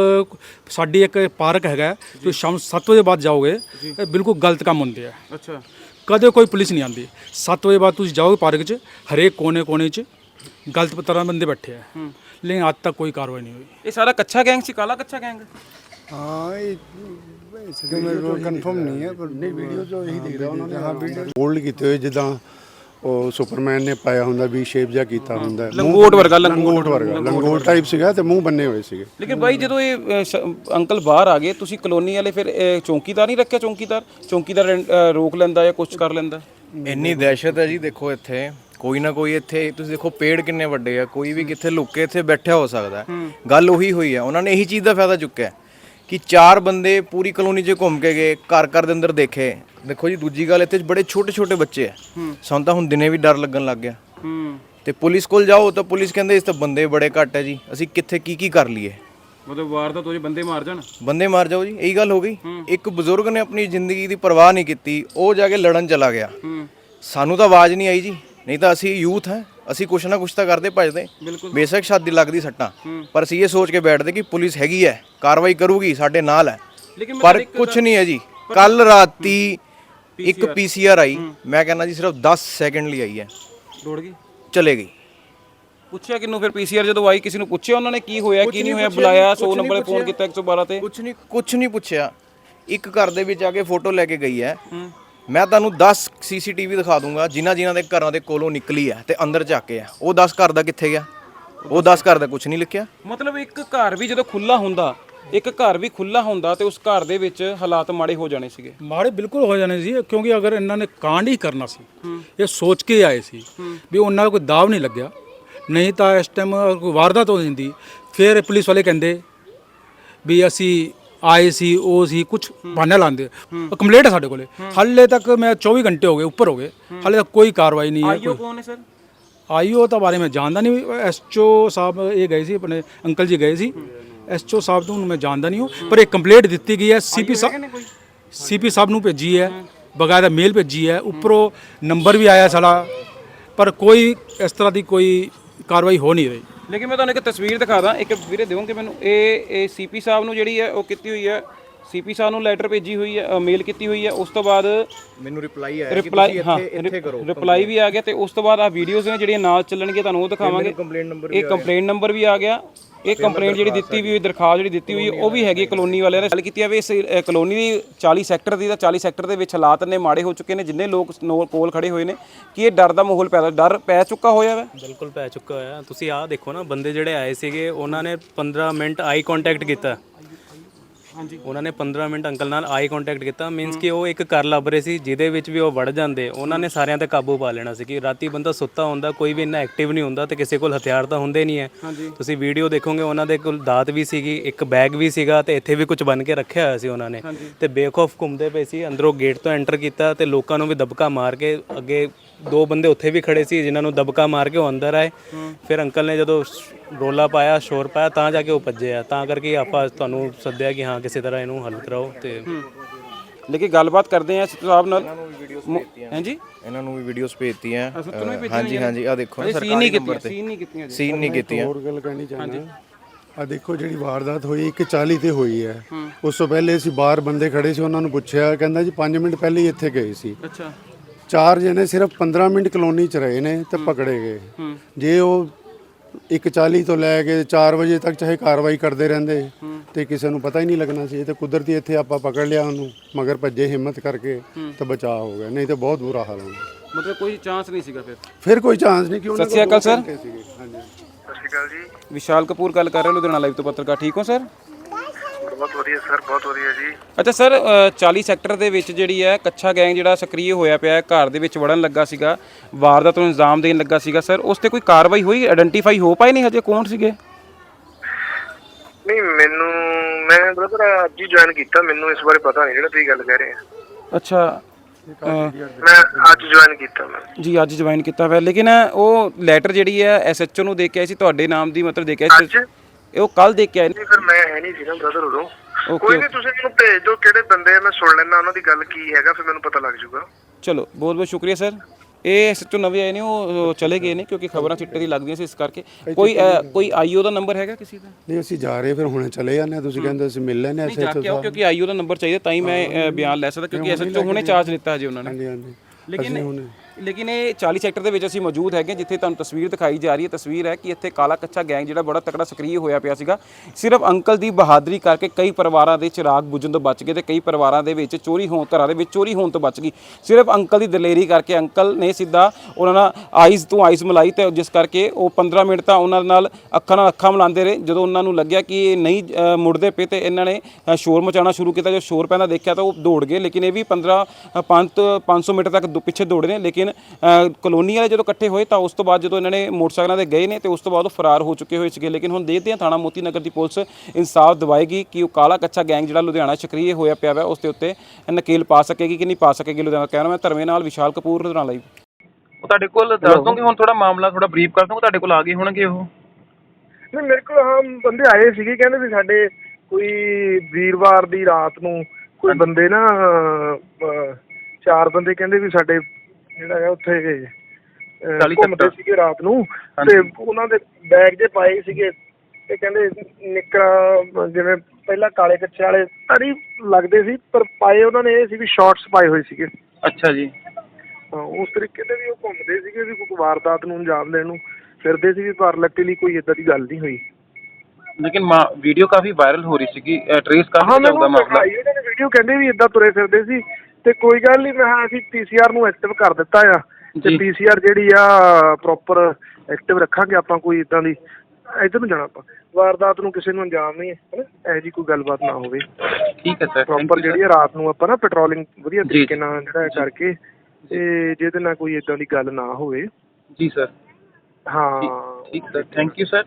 ਸਾਡੀ ਇੱਕ ਪਾਰਕ ਹੈਗਾ ਜੋ। ਸ਼ਾਮ 7 ਵਜੇ ਬਾਅਦ ਜਾਓਗੇ ਇਹ ਬਿਲਕੁਲ ਗਲਤ ਕੰਮ ਹੁੰਦੇ ਆ। ਅੱਛਾ। ਕਦੇ ਕੋਈ ਪੁਲਿਸ ਨਹੀਂ ਆਉਂਦੀ। 7 ਵਜੇ ਬਾਅਦ ਤੁਸੀਂ ਜਾਓਗੇ ਪਾਰਕ 'ਚ ਹਰੇਕ ਕੋਨੇ ਕੋਨੇ 'ਚ ਗਲਤ ਤਰ੍ਹਾਂ ਬੰਦੇ ਬੈਠੇ ਆ ਲੇਕਿਨ ਅੱਜ ਤੱਕ ਕੋਈ ਕਾਰਵਾਈ ਨਹੀਂ ਹੋਈ ਇਹ ਸਾਰਾ ਕੱਚਾ ਗੈਂਗ ਸੀ ਕਾਲਾ ਕੱਚਾ ਗੈਂਗ हाँ ये इसका मेरे को कंफर्म नहीं है पर ਨਹੀਂ ਵੀਡੀਓ ਜੋ ਇਹੀ ਦਿਖ ਰਿਹਾ ਉਹਨਾਂ ਨੇ ਹਾਂ ਵੀਡੀਓ ਹੋਲਡ ਕੀਤੇ ਹੋਏ ਜਿੱਦਾਂ ਉਹ ਸੁਪਰਮੈਨ ਨੇ ਪਾਇਆ ਹੁੰਦਾ ਵੀ ਸ਼ੇਪ ਜਿਹਾ ਕੀਤਾ ਹੁੰਦਾ ਹੈ। ਮੂੰਹ- ਲੰਗੋਟ ਵਰਗਾ, ਲੰਗੋਟ ਲੰਗੋਟ ਵਰਗਾ ਲੰਗੋਟ ਟਾਈਪ ਸੀਗਾ ਤੇ ਮੂੰਹ ਬੰਨੇ ਹੋਏ ਸੀਗੇ ਲੇਕਿਨ ਬਾਈ ਜਦੋਂ ਇਹ ਅ, ਸ- ਅੰਕਲ ਬਾਹਰ ਆ ਗਏ ਤੁਸੀਂ ਕਲੋਨੀ ਵਾਲੇ ਫਿਰ ਇਹ ਚੌਂਕੀਦਾਰ ਨਹੀਂ ਰੱਖਿਆ ਚੌਂਕੀਦਾਰ ਚੌਂਕੀਦਾਰ ਅ, ਰੋਕ ਲੈਂਦਾ ਜਾਂ ਕੁਝ ਕਰ ਲੈਂਦਾ ਇੰਨੀ ਦਹਿਸ਼ਤ ਹੈ ਜੀ ਦੇਖੋ ਇੱਥੇ ਕੋਈ ਨਾ ਕੋਈ ਇੱਥੇ ਤੁਸੀਂ ਦੇਖੋ ਪੇੜ ਕਿੰਨੇ ਵੱਡੇ ਆ ਕੋਈ ਵੀ ਕਿੱਥੇ ਲੁੱਕ ਕੇ ਇੱਥੇ ਬੈਠਿਆ ਹੋ ਸਕਦਾ। ਹੈ। ਗੱਲ ਉਹੀ ਹੋਈ ਹੈ ਉਹਨਾਂ ਨੇ ਇਹੀ ਚੀਜ਼ ਦਾ ਫਾਇਦਾ ਚੁੱਕਿਆ ਹੈ ਕਿ ਚਾਰ ਬੰਦੇ ਪੂਰੀ ਕਲੋਨੀ 'ਚ ਘੁੰਮ ਕੇ ਗਏ ਘਰ ਘਰ ਦੇ ਅੰਦਰ ਦੇਖੇ। ਦੇਖੋ ਜੀ ਦੂਜੀ ਗੱਲ ਇੱਥੇ ਬੜੇ ਛੋਟੇ ਛੋਟੇ ਬੱਚੇ ਆ। ਸਾਨੂੰ ਤਾਂ ਹੁਣ ਦਿਨੇ ਵੀ ਡਰ ਲੱਗਣ ਲੱਗ ਗਿਆ। ਹੂੰ। ਤੇ ਪੁਲਿਸ ਕੋਲ ਜਾਓ ਤਾਂ ਪੁਲਿਸ ਕਹਿੰਦੇ ਇਸ ਤਾਂ ਬੰਦੇ ਬੜੇ ਘੱਟ ਹੈ ਜੀ ਅਸੀਂ ਕਿੱਥੇ ਕੀ ਕੀ ਕਰ ਲਈਏ। ਮਤਲਬ ਵਾਰ ਦਾ ਤੁਸੀਂ ਬੰਦੇ ਮਾਰ ਜਾਣ। ਬੰਦੇ ਮਾਰ ਜਾਓ ਜੀ ਇਹੀ ਗੱਲ ਹੋ ਗਈ। ਇੱਕ ਬਜ਼ੁਰਗ ਨੇ ਆਪਣੀ ਜ਼ਿੰਦਗੀ ਦੀ ਪਰਵਾਹ ਨਹੀਂ ਕੀਤੀ ਉਹ ਜਾ ਕੇ ਲੜਨ ਚਲਾ ਗਿਆ। ਹੂੰ। ਸਾਨੂੰ ਤਾਂ ਆਵਾਜ਼ ਨਹੀਂ ਆਈ ਜੀ। ਨਹੀਂ ਤਾਂ ਅਸੀਂ ਯੂਥ ਹੈ ਅਸੀਂ ਕੁਛ ਨਾ ਕੁਛ ਤਾਂ ਕਰਦੇ ਭਜਦੇ। ਬੇਸ਼ੱਕ ਸ਼ਾਦੀ ਲੱਗਦੀ ਸੱਟਾਂ ਪਰ ਅਸੀਂ ਇਹ ਸੋਚ ਕੇ ਬੈਠਦੇ ਕਿ ਪੁਲਿਸ ਹੈਗੀ ਹੈ ਕਾਰਵਾਈ ਕਰੂਗੀ ਸਾਡੇ ਨਾਲ ਹੈ। ਪਰ ਕੁਛ ਨਹੀਂ ਹੈ ਜੀ। ਕੱਲ ਰਾਤੀ ਇੱਕ ਪੀਸੀਆਰ ਆਈ। ਮੈਂ ਕਹਿੰਦਾ ਜੀ ਸਿਰਫ 10 ਸੈਕਿੰਡ ਲਈ ਆਈ ਹੈ। ਦੌੜ ਗਈ? ਚਲੇ ਗਈ। ਪੁੱਛਿਆ ਕਿਨੂੰ ਫਿਰ ਪੀਸੀਆਰ ਜਦੋਂ ਆਈ ਕਿਸੇ ਨੂੰ ਪੁੱਛਿਆ ਉਹਨਾਂ ਨੇ ਕੀ ਹੋਇਆ ਕੀ ਨਹੀਂ ਹੋਇਆ ਬੁਲਾਇਆ 100 ਨੰਬਰ ਫੋਨ ਕੀਤਾ 112 ਤੇ। ਕੁਛ ਨਹੀਂ ਕੁਛ ਨਹੀਂ ਪੁੱਛਿਆ। ਇੱਕ ਘਰ ਦੇ ਵਿੱਚ ਆ ਕੇ ਫੋਟੋ ਲੈ ਕੇ ਗਈ ਹੈ। ਮੈਂ ਤੁਹਾਨੂੰ 10 ਸੀਸੀਟੀਵੀ ਦਿਖਾ ਦੂੰਗਾ ਜਿਨ੍ਹਾਂ ਜਿਨ੍ਹਾਂ ਦੇ ਘਰਾਂ ਦੇ ਕੋਲੋਂ ਨਿਕਲੀ ਹੈ ਤੇ ਅੰਦਰ ਜਾ ਕੇ ਆ। ਉਹ 10 ਘਰ ਦਾ ਕਿੱਥੇ ਗਿਆ? ਉਹ 10 ਘਰ ਦਾ ਕੁਛ ਨਹੀਂ ਲਿਖਿਆ? ਮਤਲਬ ਇੱਕ ਘਰ ਵੀ ਜਦੋਂ ਖੁੱਲਾ ਹੁੰਦਾ ਇੱਕ ਘਰ ਵੀ ਖੁੱਲਾ ਹੁੰਦਾ ਤੇ ਉਸ ਘਰ ਦੇ ਵਿੱਚ ਹਾਲਾਤ ਮਾੜੇ ਹੋ ਜਾਣੇ ਸੀਗੇ। ਮਾੜੇ ਬਿਲਕੁਲ ਹੋ ਜਾਣੇ ਸੀ ਕਿਉਂਕਿ ਅਗਰ ਇਹਨਾਂ ਨੇ ਕਾਂਡ ਹੀ ਕਰਨਾ ਸੀ ਇਹ ਸੋਚ ਕੇ ਆਏ ਸੀ ਵੀ ਉਹਨਾਂ ਦਾ ਕੋਈ ਦਾਵ ਨਹੀਂ ਲੱਗਿਆ ਨਹੀਂ ਤਾਂ ਇਸ ਟਾਈਮ ਕੋਈ ਵਾਰਦਾਤ ਹੋ ਜਾਂਦੀ ਫਿਰ ਪੁਲਿਸ ਵਾਲੇ ਕਹਿੰਦੇ ਵੀ ਅਸੀਂ ਆਏ ਸੀ ਉਹ ਸੀ ਕੁਝ ਬਹਾਨੇ ਲਾਉਂਦੇ। ਕੰਪਲੀਟ ਹੈ ਸਾਡੇ ਕੋਲੇ। ਹਾਲੇ ਤੱਕ ਮੈਂ 24 ਘੰਟੇ ਹੋ ਗਏ ਉੱਪਰ ਹੋ ਗਏ। ਹਾਲੇ ਤੱਕ ਕੋਈ ਕਾਰਵਾਈ ਨਹੀਂ ਹੈ ਆਈਓ ਕੌਣ ਹੈ ਸਰ? ਆਈਓ ਤਾਂ ਬਾਰੇ ਮੈਂ ਜਾਣਦਾ ਨਹੀਂ। ਐਸਚਓ ਸਾਹਿਬ ਇਹ ਗਏ ਸੀ ਆਪਣੇ ਅੰਕਲ ਜੀ ਗਏ ਸੀ। ਐਸਚਓ ਸਾਹਿਬ ਨੂੰ ਮੈਂ ਜਾਣਦਾ ਨਹੀਂ ਹੂੰ। ਪਰ ਇਹ ਕੰਪਲੀਟ ਦਿੱਤੀ ਗਈ ਹੈ ਸੀਪੀ ਸਾਹਿਬ ਸੀਪੀ ਸਾਹਿਬ ਨੂੰ ਭੇਜੀ ਹੈ ਬਕਾਇਦਾ ਮੇਲ ਭੇਜੀ ਹੈ। ਉੱਪਰੋਂ ਨੰਬਰ ਵੀ ਆਇਆ ਸਾਡਾ ਪਰ ਕੋਈ ਇਸ ਤਰ੍ਹਾਂ ਦੀ ਕੋਈ ਕਾਰਵਾਈ ਹੋ ਨਹੀਂ ਰਹੀ। ਲੇਕਿਨ ਮੈਂ ਤੁਹਾਨੂੰ ਇੱਕ ਤਸਵੀਰ ਦਿਖਾ ਦਾਂ ਇੱਕ ਵੀਰੇ ਦਿਓਗੇ ਮੈਨੂੰ? ਇਹ ਇਹ ਸੀਪੀ ਸਾਹਿਬ ਨੂੰ ਜਿਹੜੀ ਹੈ ਉਹ ਕੀਤੀ ਹੋਈ ਹੈ। ਸੀਪੀ ਸਾਹਿਬ ਨੂੰ ਲੈਟਰ ਭੇਜੀ ਹੋਈ ਹੈ ਮੇਲ ਕੀਤੀ ਹੋਈ ਹੈ ਉਸ ਤੋਂ ਬਾਅਦ ਮੈਨੂੰ ਰਿਪਲਾਈ ਆਇਆ ਕਿ ਤੁਸੀਂ ਇੱਥੇ ਇੱਥੇ ਕਰੋ ਰਿਪਲਾਈ ਵੀ ਆ ਗਿਆ ਤੇ ਉਸ ਤੋਂ ਬਾਅਦ ਆ ਵੀਡੀਓਜ਼ ਨੇ ਜਿਹੜੀਆਂ ਨਾਲ ਚੱਲਣਗੀਆਂ ਤੁਹਾਨੂੰ ਉਹ ਦਿਖਾਵਾਂਗੇ। ਕੰਪਲੇਂਟ ਨੰਬਰ ਇਹ ਕੰਪਲੇਂਟ ਨੰਬਰ ਵੀ ਆ ਗਿਆ। ਇਹ ਕੰਪਲੇਂਟ ਜਿਹੜੀ ਦਿੱਤੀ ਵੀ ਹੋਈ ਦਰਖਾਸਤ ਜਿਹੜੀ ਦਿੱਤੀ ਹੋਈ ਹੈ, ਉਹ ਵੀ ਹੈਗੀ ਕਲੋਨੀ ਵਾਲਿਆਂ ਨੇ ਗੱਲ ਕੀਤੀ ਹੈ ਵੀ ਇਸ ਅ, ਕਲੋਨੀ ਦੀ 40 ਸੈਕਟਰ ਦੀ ਤਾਂ 40 ਸੈਕਟਰ ਦੇ ਵਿੱਚ ਹਾਲਾਤ ਨੇ ਮਾੜੇ ਹੋ ਚੁੱਕੇ ਨੇ ਜਿੰਨੇ ਲੋਕ ਨੋ- ਕੋਲ ਖੜੇ ਹੋਏ ਨੇ ਕਿ ਇਹ ਡਰ ਦਾ ਮਾਹੌਲ ਪੈਦਾ ਡਰ ਪੈ ਚੁੱਕਾ ਹੋਇਆ ਹੈ ਬਿਲਕੁਲ ਪੈ ਚੁੱਕਾ ਹੋਇਆ। ਤੁਸੀਂ ਆਹ ਦੇਖੋ ਨਾ ਬੰਦੇ ਜਿਹੜੇ ਆਏ ਸੀਗੇ ਉਹਨਾਂ ਨੇ 15 ਮਿੰਟ ਆਈ ਕੰਟੈਕਟ ਕੀਤਾ। ਉਹਨਾਂ ਨੇ 15 ਮਿੰਟ ਅੰਕਲ ਨਾਲ ਆਈ ਕੰਟੈਕਟ ਕੀਤਾ। ਮੀਨਸ ਕਿ ਉਹ ਇੱਕ ਘਰ ਲੱਭ ਰਹੇ ਸੀ ਜਿਹਦੇ ਵਿੱਚ ਵੀ ਉਹ ਵੜ ਜਾਂਦੇ। ਉਹਨਾਂ ਨੇ ਸਾਰਿਆਂ ਤੇ ਕਾਬੂ ਪਾ ਲੈਣਾ ਸੀ ਕਿ ਰਾਤੀ ਬੰਦਾ ਸੁੱਤਾ ਹੁੰਦਾ ਕੋਈ ਵੀ ਇੰਨਾ ਐਕਟਿਵ ਨਹੀਂ ਹੁੰਦਾ ਤੇ ਕਿਸੇ ਕੋਲ ਹਥਿਆਰ ਤਾਂ ਹੁੰਦੇ ਨਹੀਂ ਹੈ। ਤੁਸੀਂ ਵੀਡੀਓ ਦੇਖੋਗੇ ਉਹਨਾਂ ਦੇ ਕੋਲ ਦਾਤ ਵੀ ਸੀਗੀ ਇੱਕ ਬੈਗ ਵੀ ਸੀਗਾ ਤੇ ਇੱਥੇ ਵੀ ਕੁਝ ਬਨ ਕੇ ਰੱਖਿਆ ਹੋਇਆ ਸੀ ਉਹਨਾਂ ਨੇ। ਤੇ ਬੇਖੌਫ ਘੁੰਮਦੇ ਪਏ ਸੀ ਅੰਦਰੋਂ ਗੇਟ ਤੋਂ ਐਂਟਰ ਕੀਤਾ ਤੇ ਲੋਕਾਂ ਨੂੰ ਵੀ ਦਬਕਾ ਮਾਰ ਕੇ ਅੱਗੇ ਦੋ ਬੰਦੇ ਉੱਥੇ ਵੀ ਖੜੇ ਸੀ ਜਿਨ੍ਹਾਂ ਨੂੰ ਦਬਕਾ ਮਾਰ ਕੇ ਉਹ ਅੰਦਰ ਆਏ। ਫਿਰ ਅੰਕਲ ਨੇ ਜਦੋਂ ਰੋਲਾ ਪਾਇਆ ਸ਼ੋਰ ਪਾਇਆ ਤਾਂ ਜਾ ਕੇ ਉਹ ਭੱਜੇ ਆ। ਤਾਂ ਕਰਕੇ ਆਪਾਂ ਤੁਹਾਨੂੰ ਸੱਦਿਆ ਕਿ ਹਾਂ ਕਿਸੇ ਤਰ੍ਹਾਂ ਇਹਨੂੰ ਹੱਲ ਕਰਾਓ ਤੇ ਲੇਕਿਨ ਗੱਲਬਾਤ ਕਰਦੇ ਆ ਸਾਹਿਬ ਨਾਲ। ਹਾਂਜੀ ਇਹਨਾਂ ਨੂੰ ਵੀ ਵੀਡੀਓਜ਼ ਭੇਜਤੀਆਂ। ਹਾਂਜੀ ਹਾਂਜੀ ਆ ਦੇਖੋ ਸਰਕਾਰੀ ਨੰਬਰ ਤੇ। ਸੀਨ ਨਹੀਂ ਕੀਤੀਆਂ ਜੀ। ਸੀਨ ਨਹੀਂ ਕੀਤੀਆਂ। ਹੋਰ ਗੱਲ ਕਹਿਣੀ ਚਾਹੁੰਦਾ। ਆ ਦੇਖੋ ਜਿਹੜੀ ਵਾਰਦਾਤ ਹੋਈ 140 ਤੇ ਹੋਈ ਹੈ। ਉਸ ਤੋਂ ਪਹਿਲੇ ਅਸੀਂ ਬਾਹਰ ਬੰਦੇ ਖੜੇ ਸੀ ਉਹਨਾਂ ਨੂੰ ਪੁੱਛਿਆ ਕਹਿੰਦਾ ਜੀ 5 ਮਿੰਟ ਪਹਿਲੇ ਹੀ ਇੱਥੇ ਗਏ ਸੀ। ਅੱਛਾ। ਚਾਰ ਜਣੇ ਸਿਰਫ 15 ਮਿੰਟ ਕਲੋਨੀ ਚ ਰਹੇ ਨੇ ਤੇ ਪਕੜੇ ਗਏ। ਜੇ ਉਹ 140 ਤੋਂ ਲੈ ਕੇ 4 ਵਜੇ ਤੱਕ ਚਾਹੇ ਕਾਰਵਾਈ ਕਰਦੇ ਰਹਿੰਦੇ ਤੇ ਕਿਸੇ ਨੂੰ ਪਤਾ ਹੀ ਨਹੀਂ ਲੱਗਣਾ ਸੀ। ਇਹ ਤੇ ਕੁਦਰਤੀ ਇੱਥੇ ਆਪਾਂ ਪਕੜ ਲਿਆ ਉਹਨੂੰ ਮਗਰ ਭੱਜੇ ਹਿੰਮਤ ਕਰਕੇ ਤਾਂ ਬਚਾਅ ਹੋ ਗਿਆ। ਨਹੀਂ ਤੇ ਬਹੁਤ ਬੁਰਾ ਹਾਲ ਹੋਣਾ ਮਤਲਬ ਕੋਈ ਚਾਂਸ ਨਹੀਂ ਸੀਗਾ ਫਿਰ? ਫਿਰ ਕੋਈ ਚਾਂਸ ਨਹੀਂ ਕਿ ਉਹਨਾਂ ਸਤਿ ਸ਼੍ਰੀ ਅਕਾਲ ਸਰ। ਸਤਿ ਸ਼੍ਰੀ ਅਕਾਲ ਜੀ। ਵਿਸ਼ਾਲ ਕਪੂਰ ਗੱਲ ਕਰ ਰਹੇ ਲੁਧਿਆਣਾ ਲਾਈਵ ਤੋਂ ਪੱਤਰਕਾਰ। ਠੀਕ ਹੋ ਸਰ? ਬਹੁਤ ਵਧੀਆ ਸਰ ਬਹੁਤ ਵਧੀਆ ਜੀ। ਅੱਛਾ ਸਰ ਅ, 40 ਸੈਕਟਰ ਦੇ ਵਿੱਚ ਜਿਹੜੀ ਹੈ ਕੱਛਾ ਗੈਂਗ ਜਿਹੜਾ ਸਕਰੀਏ ਹੋਇਆ ਪਿਆ ਹੈ ਘਰ ਦੇ ਵਿੱਚ ਵੜਨ ਲੱਗਾ ਸੀਗਾ ਵਾਰਦਾਤ ਨੂੰ ਇਲਜ਼ਾਮ ਦੇਣ ਲੱਗਾ ਸੀਗਾ ਸਰ ਉਸ ਤੇ ਕੋਈ ਕਾਰਵਾਈ ਹੋਈ? ਆਇਡੈਂਟੀਫਾਈ ਹੋ ਪਾਏ ਨਹੀਂ ਹਜੇ ਕੌਣ ਸੀਗੇ? ਨਹੀਂ ਮੈਨੂੰ ਮੈਂ ਬ੍ਰਦਰ ਅੱਜ ਹੀ ਜੁਆਇਨ ਕੀਤਾ ਮੈਨੂੰ ਇਸ ਬਾਰੇ ਪਤਾ ਨਹੀਂ ਜਿਹੜਾ ਤੁਸੀਂ ਗੱਲ ਕਹਿ ਰਹੇ ਆ ਅੱਛਾ ਮੈਂ ਅੱਜ ਜੁਆਇਨ ਕੀਤਾ ਮੈਂ। ਜੀ ਅੱਜ ਜੁਆਇਨ ਕੀਤਾ ਹੋਇਆ ਲੇਕਿਨ ਉਹ ਲੈਟਰ ਜਿਹੜੀ ਹੈ ਐਸਐਚਓ ਨੂੰ ਦੇ ਕੇ ਆਏ ਸੀ ਤੁਹਾਡੇ ਨਾਮ ਦੀ ਮਤਲਬ ਦੇ ਕੇ ਆਏ ਸੀ? ਇਹ ਉਹ ਕੱਲ ਦੇ ਕੇ ਆਏ ਨੇ। ਨਹੀਂ ਫਿਰ ਮੈਂ ਹੈ ਨਹੀਂ ਸੀ ਨਾ ਬ੍ਰਦਰ ਉਦੋਂ। ਕੋਈ ਨਹੀਂ ਤੁਸੀਂ ਮੈਨੂੰ ਭੇਜ ਦਿਓ ਕਿਹੜੇ ਬੰਦੇ ਆ ਮੈਂ ਸੁਣ ਲੈਣਾ ਉਹਨਾਂ ਦੀ ਗੱਲ ਕੀ ਹੈਗਾ ਫਿਰ ਮੈਨੂੰ ਪਤਾ ਲੱਗ ਜਾਊਗਾ। ਚਲੋ ਬਹੁਤ ਬਹੁਤ ਸ਼ੁਕਰੀਆ ਸਰ ਇਹ ਐਸਐਚਓ ਨਵੇਂ ਆਏ ਨੇ ਉਹ ਚਲੇ ਗਏ ਨੇ ਕਿਉਂਕਿ ਖਬਰਾਂ ਚਿੱਟੇ ਦੀ ਲੱਗਦੀਆਂ ਸੀ ਇਸ ਕਰਕੇ। ਕੋਈ ਅ, ਕੋਈ ਆਈਓ ਦਾ ਨੰਬਰ ਹੈਗਾ ਕਿਸੇ ਦਾ? ਨਹੀਂ ਅਸੀਂ ਜਾ ਰਹੇ ਫਿਰ ਹੁਣੇ ਚਲੇ ਜਾਂਦੇ ਹਾਂ। ਤੁਸੀਂ ਕਹਿੰਦੇ ਅਸੀਂ ਮਿਲ ਲੈਣੇ ਨਹੀਂ ਜਾ ਕੇ ਆਓ ਕਿਉਂਕਿ ਆਈਓ ਦਾ ਨੰਬਰ ਚਾਹੀਦਾ ਤਾਂ ਹੀ ਮੈਂ ਅ, ਬਿਆਨ ਲੈ ਸਕਦਾ ਕਿਉਂਕਿ ਐਸਐਚਓ ਹੁਣੇ ਚਾਰਜ ਲਿੱਤਾ ਹਜੇ ਉਹਨਾਂ ਨੇ। ਹਾਂਜੀ ਹਾਂਜੀ। ਲੇਕਿਨ ਲੇਕਿਨ ਇਹ 40 ਸੈਕਟਰ ਦੇ ਵਿੱਚ ਅਸੀਂ ਮੌਜੂਦ ਹੈਗੇ ਜਿੱਥੇ ਤੁਹਾਨੂੰ ਤਸਵੀਰ ਦਿਖਾਈ ਜਾ ਰਹੀ ਹੈ। ਤਸਵੀਰ ਹੈ ਕਿ ਇੱਥੇ ਕਾਲਾ ਕੱਚਾ ਗੈਂਗ ਜਿਹੜਾ ਬੜਾ ਤਕੜਾ ਸਕਰੀਏ ਹੋਇਆ ਪਿਆ ਸੀਗਾ। ਸਿਰਫ ਅੰਕਲ ਦੀ ਬਹਾਦਰੀ ਕਰਕੇ ਕਈ ਪਰਿਵਾਰਾਂ ਦੇ ਚਿਰਾਗ ਬੁਝਣ ਤੋਂ ਬਚ ਗਏ ਤੇ ਕਈ ਪਰਿਵਾਰਾਂ ਦੇ ਵਿੱਚ ਚੋਰੀ ਹੋਣ, ਘਰਾਂ ਦੇ ਵਿੱਚ ਚੋਰੀ ਹੋਣ ਤੋਂ ਬਚ ਗਈ। ਸਿਰਫ ਅੰਕਲ ਦੀ ਦਲੇਰੀ ਕਰਕੇ ਅੰਕਲ ਨੇ ਸਿੱਧਾ ਉਹਨਾਂ ਨਾਲ ਆਈਜ਼ ਤੋਂ ਆਈਜ਼ ਮਿਲਾਈ ਤੇ ਜਿਸ ਕਰਕੇ ਉਹ 15 ਮਿੰਟ ਤਾਂ ਉਹਨਾਂ ਨਾਲ ਅੱਖਾਂ ਨਾਲ ਅੱਖਾਂ ਮਿਲਾਉਂਦੇ ਰਹੇ। ਜਦੋਂ ਉਹਨਾਂ ਨੂੰ ਲੱਗਿਆ ਕਿ ਇਹ ਨਹੀਂ ਮੁੜਦੇ ਪਏ ਤੇ ਇਹਨਾਂ ਨੇ ਸ਼ੋਰ ਮਚਾਉਣਾ ਸ਼ੁਰੂ ਕੀਤਾ। ਜੋ ਸ਼ੋਰ ਪੈਂਦਾ ਦੇਖਿਆ ਤਾਂ ਉਹ ਦੌੜ ਗਏ। ਲੇਕਿਨ ਇਹ ਵੀ 15 ਪੰਜ ਤੋਂ 500 ਮੀਟਰ ਤੱਕ ਦੋ- ਪਿੱਛੇ ਦੌੜੇ ਨੇ। ਲੇਕਿਨ ਅ, ਕਲੋਨੀ ਵਾਲੇ ਜਦੋਂ ਇਕੱਠੇ ਹੋਏ ਤਾਂ ਉਸ ਤੋਂ ਬਾਅਦ ਜਦੋਂ ਇਹਨਾਂ ਨੇ ਮੋਟਰਸਾਈਕਲਾਂ ਤੇ ਗਏ ਨੇ ਤੇ ਉਸ ਤੋਂ ਬਾਅਦ ਉਹ ਫਰਾਰ ਹੋ ਚੁੱਕੇ ਹੋਏ ਸੀਗੇ। ਲੇਕਿਨ ਹੁਣ ਦੇਖਦੇ ਹਾਂ ਥਾਣਾ ਮੋਤੀ ਨਗਰ ਦੀ ਪੁਲਿਸ ਇਨਸਾਫ ਦਿਵਾਏਗੀ ਕਿ ਉਹ ਕਾਲਾ ਕੱਚਾ ਗੈਂਗ ਜਿਹੜਾ ਲੁਧਿਆਣਾ ਸਕਰੀਏ ਹੋਇਆ ਪਿਆ ਵਾ ਉਸ ਦੇ ਉੱਤੇ ਨਕੇਲ ਪਾ ਸਕੇਗੀ ਕਿ ਨਹੀਂ ਪਾ ਸਕੇਗੀ ਲੁਧਿਆਣਾ। ਕਹਿ ਰਿਹਾ ਮੈਂ ਧਰਮੇ ਨਾਲ ਵਿਸ਼ਾਲ ਕਪੂਰ ਲੁਧਿਆਣਾ ਲਾਈਵ ਉਹ ਤੁਹਾਡੇ ਕੋਲ ਦੱਸ ਦੋਗੇ ਹੁਣ ਥੋੜਾ ਮਾਮਲਾ ਥੋੜਾ ਬਰੀਫ ਕਰ ਦੋਗੇ ਤੁਹਾਡੇ ਕੋਲ ਆ ਗਏ ਹੋਣਗੇ ਉਹ। ਨਹੀਂ ਮੇਰੇ ਕੋਲ ਹਾਂ ਬੰਦੇ ਆਏ ਸੀਗੇ ਕਹਿੰਦੇ ਵੀ ਸਾਡੇ ਕੋਈ ਵੀਰਵਾਰ ਦੀ ਰਾਤ ਨੂੰ ਕੋਈ ਬੰਦੇ ਨਾ ਚਾਰ ਬੰਦੇ ਕਹਿੰਦੇ ਵੀ ਸਾਡੇ ਜਿਹੜਾ ਹੈ ਉੱਥੇ 40 ਘੁੰਮਦੇ। ਸੀਗੇ ਰਾਤ ਨੂੰ ਤੇ ਉਹਨਾਂ ਦੇ ਬੈਗ ਜੇ ਪਾਏ ਸੀਗੇ ਤੇ ਕਹਿੰਦੇ ਨਿੱਕਰਾਂ ਜਿਵੇਂ ਪਹਿਲਾਂ ਕਾਲੇ ਕੱਚੇ ਵਾਲੇ ਅੜੀ ਲੱਗਦੇ ਸੀ ਪਰ ਪਾਏ ਉਹਨਾਂ ਨੇ ਇਹ ਸੀ ਵੀ ਸ਼ਾਰਟਸ ਪਾਏ ਹੋਏ ਸੀਗੇ। ਅੱਛਾ ਜੀ। ਉਸ ਤਰੀਕੇ ਦੇ ਵੀ ਉਹ ਘੁੰਮਦੇ ਸੀਗੇ ਵੀ ਕੋਈ ਵਾਰਦਾਤ ਨੂੰ ਅੰਜਾਮ ਦੇਣ ਨੂੰ ਫਿਰਦੇ ਸੀ ਵੀ ਪਰ ਲੱਕਲੀ ਕੋਈ ਇਦਾਂ ਦੀ ਗੱਲ ਨਹੀਂ ਹੋਈ। ਲੇਕਿਨ ਵੀਡੀਓ ਕਾਫੀ ਵਾਇਰਲ ਹੋ ਰਹੀ ਸੀਗੀ ਟ੍ਰੇਸ ਕਾਫੀ ਚੱਲਦਾ ਮਾਮਲਾ। ਉਹਨਾਂ ਨੇ ਵੀਡੀਓ ਕਹਿੰਦੇ ਵੀ ਇਦਾਂ ਤੁਰੇ ਫਿਰਦੇ ਸੀ ਤੇ ਕੋਈ ਗੱਲ ਨਹੀਂ ਮੈਂ ਕਿਹਾ ਅਸੀਂ ਪੀਸੀਆਰ ਨੂੰ ਐਕਟਿਵ ਕਰ ਦਿੱਤਾ ਆ ਤੇ ਜੀ। ਪੀਸੀਆਰ ਜਿਹੜੀ ਆ ਪ੍ਰੋਪਰ ਐਕਟਿਵ ਰੱਖਾਂਗੇ ਆਪਾਂ ਕੋਈ ਇਦਾਂ ਦੀ। ਇੱਧਰ ਨੂੰ ਜਾਣਾ ਆਪਾਂ। ਵਾਰਦਾਤ ਨੂੰ ਕਿਸੇ ਨੂੰ ਅੰਜਾਮ ਨਹੀਂ ਹੈ ਇਹੋ ਜੀ ਕੋਈ ਗੱਲਬਾਤ ਨਾ ਹੋਵੇ। ਠੀਕ ਹੈ ਸਰ। ਪ੍ਰੋਪਰ ਜਿਹੜੀ ਆ ਰਾਤ ਨੂੰ ਆਪਾਂ ਨਾ ਪੈਟਰੋਲਿੰਗ ਵਧੀਆ ਤਰੀਕੇ ਨਾਲ ਜਿਹੜਾ ਹੈ ਕਰਕੇ ਤੇ ਜਿਹਦੇ ਨਾਲ ਕੋਈ ਇਦਾਂ ਦੀ ਗੱਲ ਨਾ ਹੋਵੇ। ਜੀ ਸਰ ਹਾਂ। ਠੀਕ ਸਰ ਥੈਂਕ ਯੂ ਸਰ